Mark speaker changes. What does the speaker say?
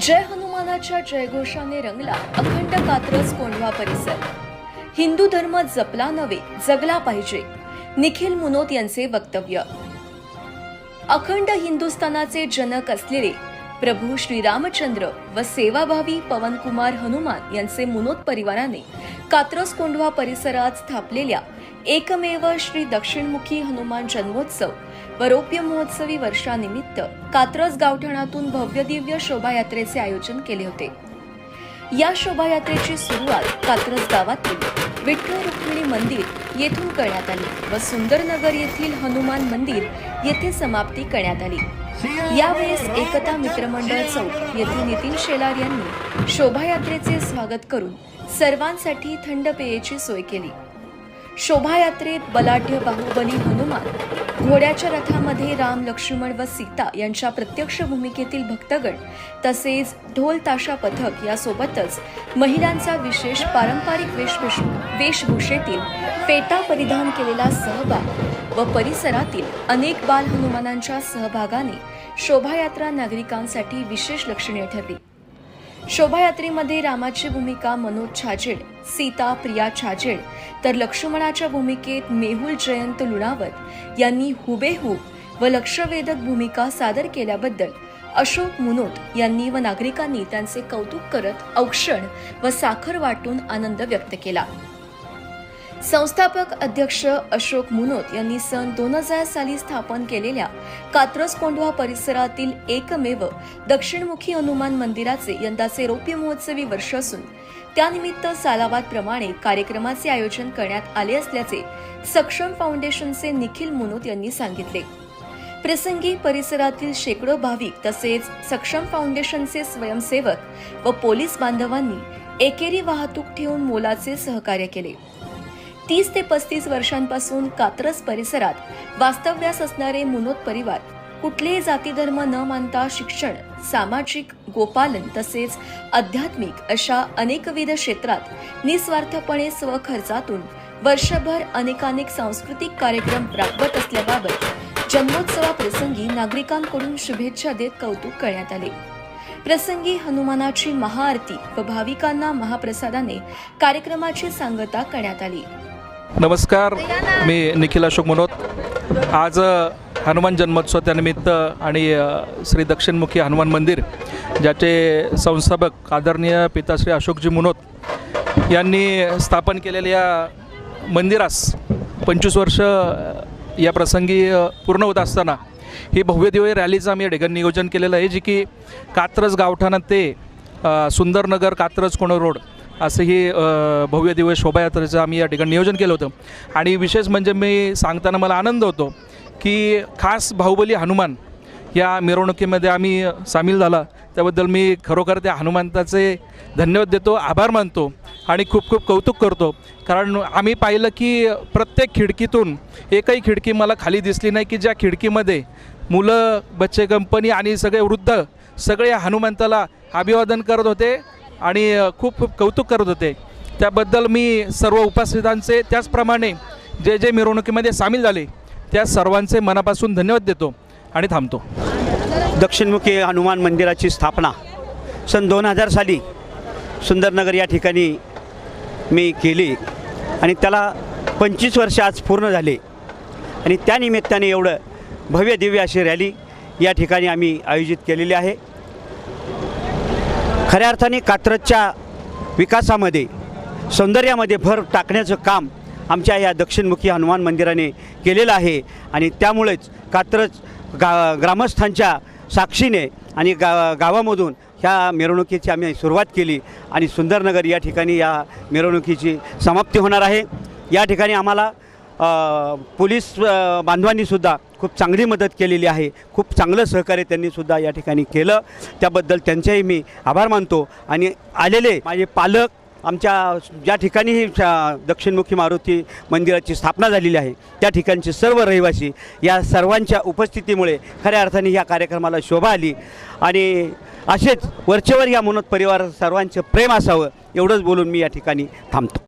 Speaker 1: जय हनुमानाच्या जयघोषाने रंगला अखंड कात्रज कोंढवा परिसर. हिंदू धर्म जपला नव्हे जगला पाहिजे निखिल मुनोत यांचे वक्तव्य. अखंड हिंदुस्थानाचे जनक असलेले प्रभू श्रीरामचंद्र व सेवाभावी पवनकुमार हनुमान यांचे मुनोत परिवाराने कात्रज कोंढवा परिसरात स्थापलेल्या एकमेव श्री दक्षिणमुखी हनुमान जन्मोत्सव व रौप्य महोत्सवी वर्षानिमित्त कात्रज गावठाणातून भव्य दिव्य शोभायात्रेचे आयोजन केले होते. या शोभायात्रेची सुरुवात कात्रज गावातील विठ्ठल रुक्मिणी मंदिर येथून करण्यात आली व सुंदरनगर येथील हनुमान मंदिर येथे समाप्ती करण्यात आली. यावेळेस एकता मित्रमंडळ चौक येथे नितीन शेलार यांनी शोभायात्रेचे स्वागत करून सर्वांसाठी थंड पेयेची सोय केली. शोभायात्रेत बलाढ्य बाहुबली हनुमान. घोड्याच्या रथामध्ये राम लक्ष्मण व सीता यांच्या प्रत्यक्ष भूमिकेतील भक्तगण तसेच ढोल ताशा पथक यासोबतच महिलांचा विशेष पारंपरिक वेशभूष वेशभूषेतील फेटा परिधान केलेला सहभाग व परिसरातील अनेक बाल हनुमानांच्या सहभागाने शोभायात्रा नागरिकांसाठी विशेष लक्षणीय ठरली. शोभायात्रेमध्ये रामाची भूमिका मनोज छाजेड सीता प्रिया छाजेड तर लक्ष्मणाच्या भूमिकेत मेहुल जयंत लुणावत यांनी हुबेहूब व लक्षवेधक भूमिका सादर केल्याबद्दल अशोक मुनोत यांनी व नागरिकांनी त्यांचे कौतुक करत औक्षण व साखर वाटून आनंद व्यक्त केला. संस्थापक अध्यक्ष अशोक मुनोत यांनी सन दोन हजार साली स्थापन केलेल्या कात्रज कोंढवा परिसरातील एकमेव दक्षिणमुखी हनुमान मंदिराचे यंदाचे रौप्य महोत्सवी वर्ष असून त्यानिमित्त सालाबादप्रमाणे कार्यक्रमाचे आयोजन करण्यात आले असल्याचे सक्षम फाउंडेशनचे निखिल मुनोत यांनी सांगितले. प्रसंगी परिसरातील शेकडो भाविक तसेच सक्षम फाउंडेशनचे स्वयंसेवक व पोलीस बांधवांनी एकेरी वाहतूक ठेवून मोलाचे सहकार्य केले. तीस ते पस्तीस वर्षांपासून कात्रज परिसरात वास्तव्यास असणारे मुनोत परिवार कुठलेही जाती धर्म न मानता शिक्षण सामाजिक गोपालन तसेच आध्यात्मिक अशा अनेकविध क्षेत्रात निस्वार्थपणे स्वखर्चातून वर्षभर अनेकानेक सांस्कृतिक कार्यक्रम राबवत असल्याबाबत जन्मोत्सवाप्रसंगी नागरिकांकडून शुभेच्छा देत कौतुक करण्यात आले. प्रसंगी हनुमानाची महाआरती व भाविकांना महाप्रसादाने कार्यक्रमाची सांगता करण्यात आली.
Speaker 2: नमस्कार मी निखिल अशोक मनोत. आज हनुमान जन्मोत्सवतानिमित्त आणि श्री दक्षिणमुखी हनुमान मंदिर ज्याचे संस्थापक आदरणीय पिताश्री अशोकजी मुनोत यांनी स्थापन केलेल्या या मंदिरास पंचवीस वर्ष या प्रसंगी पूर्ण होत असताना ही भव्य दिव्य रॅलीचं आम्ही या ठिकाणी नियोजन केलेलं आहे जी की कात्रज गावठाणा ते सुंदरनगर कात्रज कोण रोड असं ही भव्य दिव्य शोभायात्रेचं आम्ही या ठिकाणी नियोजन केलं होतं. आणि विशेष म्हणजे मी सांगताना मला आनंद होतो की खास बाहुबली हनुमान या मिरवणुकीमध्ये आम्ही सामील झाला. त्याबद्दल मी खरोखर त्या हनुमंताचे धन्यवाद देतो आभार मानतो आणि खूप खूप कौतुक करतो. कारण आम्ही पाहिलं की प्रत्येक खिडकीतून एकही खिडकी मला खाली दिसली नाही की ज्या खिडकीमध्ये मुलं बच्चे कंपनी आणि सगळे वृद्ध सगळे या हनुमंताला अभिवादन करत होते. आणि खूप खूप कौतुक करत होते. त्याबद्दल मी सर्व उपस्थितांचे त्याचप्रमाणे जे जे मिरवणुकीमध्ये सामील झाले त्या सर्वांचे मनापासून धन्यवाद देतो आणि थांबतो.
Speaker 3: दक्षिणमुखी हनुमान मंदिराची स्थापना सन दोन हजार साली सुंदरनगर या ठिकाणी मी केली आणि त्याला पंचवीस वर्ष आज पूर्ण झाले. आणि त्यानिमित्ताने एवढं भव्य दिव्य अशी रॅली या ठिकाणी आम्ही आयोजित केलेली आहे. खऱ्या अर्थाने कात्रजच्या विकासामध्ये सौंदर्यामध्ये भर टाकण्याचं काम आमच्या या दक्षिणमुखी हनुमान मंदिराने केलेलं आहे आणि त्यामुळेच कात्रज गा ग्रामस्थांच्या साक्षीने आणि गा गावामधून ह्या मिरवणुकीची आम्ही सुरुवात केली आणि सुंदरनगर या ठिकाणी या मिरवणुकीची समाप्ती होणार आहे. या ठिकाणी आम्हाला पोलीस बांधवांनीसुद्धा खूप चांगली मदत केलेली आहे. खूप चांगलं सहकार्य त्यांनीसुद्धा या ठिकाणी केलं. त्याबद्दल त्यांचेही मी आभार मानतो. आणि आलेले माझे पालक आमच्या ज्या ठिकाणी ही दक्षिणमुखी मारुती मंदिराची स्थापना झालेली आहे त्या ठिकाणचे सर्व रहिवासी या सर्वांच्या उपस्थितीमुळे खऱ्या अर्थाने या कार्यक्रमाला शोभा आली. आणि असेच वरचेवर या मनोत परिवार सर्वांचं प्रेम असावं एवढंच बोलून मी या ठिकाणी थांबतो.